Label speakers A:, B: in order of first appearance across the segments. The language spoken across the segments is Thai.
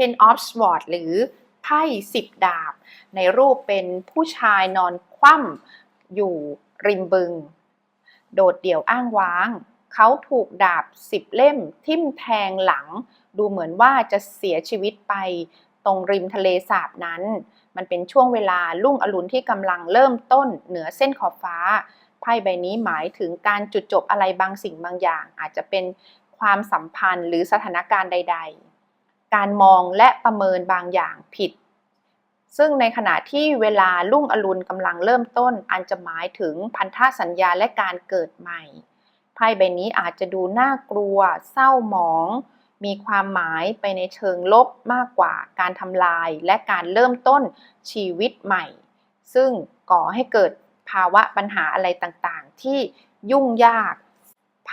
A: Ten of Swords หรือไพ่สิบดาบ ในรูปเป็นผู้ชายนอนคว่ำอยู่ริมบึง โดดเดี่ยวอ้างว้าง เขาถูกดาบสิบเล่มทิ่มแทงหลัง ดูเหมือนว่าจะเสียชีวิตไปตรงริมทะเลสาบนั้น มันเป็นช่วงเวลาลุ่งอรุณที่กำลังเริ่มต้นเหนือเส้นขอบฟ้า ไพ่ใบนี้หมายถึงการจุดจบอะไรบางสิ่งบางอย่าง อาจจะเป็นความสัมพันธ์หรือสถานการณ์ใด ๆ การมองและประเมินบางอย่างผิด ซึ่งในขณะที่เวลาลุ่งอรุณกำลังเริ่มต้น อันจะหมายถึงพันธสัญญาและการเกิดใหม่ไพ่ใบนี้อาจจะดูน่ากลัว เศร้าหมอง มีความหมายไปในเชิงลบมากกว่าการทำลายและการเริ่มต้นชีวิตใหม่ ซึ่งก่อให้เกิดภาวะปัญหาอะไรต่างๆ ที่ยุ่งยาก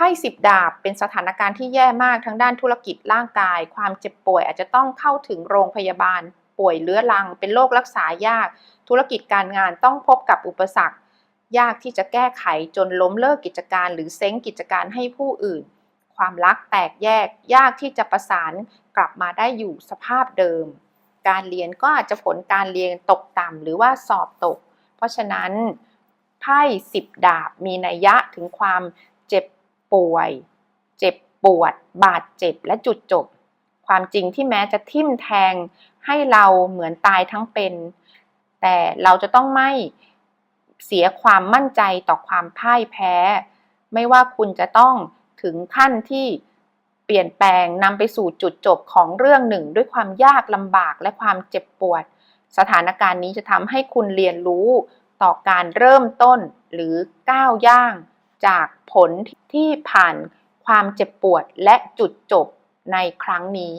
A: ไพ่สิบดาบเป็นสถานการณ์ที่แย่มากทั้งด้านธุรกิจร่างกาย ความเจ็บป่วยอาจจะต้องเข้าถึงโรงพยาบาล ป่วยเรื้อรัง เป็นโรครักษายาก ธุรกิจการงานต้องพบกับอุปสรรค ยากที่จะแก้ไขจนล้มเลิกกิจการ หรือเซ้งกิจการให้ผู้อื่น ความรักแตกแยก ยากที่จะประสานกลับมาได้อยู่สภาพเดิม การเรียนก็อาจจะผลการเรียนตกต่ำหรือว่าสอบตก เพราะฉะนั้นไพ่สิบดาบมีนัยยะถึงความเจ็บ ป่วย เจ็บปวด บาดเจ็บและจุดจบ ความจริงที่แม้จะทิ่มแทงให้เราเหมือนตายทั้งเป็น แต่เราจะต้องไม่เสียความมั่นใจต่อความพ่ายแพ้ ไม่ว่าคุณจะต้องถึงขั้นที่เปลี่ยนแปลงนำไปสู่จุดจบของเรื่องหนึ่ง ด้วยความยากลำบากและความเจ็บปวด สถานการณ์นี้จะทำให้คุณเรียนรู้ต่อการเริ่มต้นหรือก้าวย่าง จากผลที่ผ่านความเจ็บปวดและจุดจบในครั้งนี้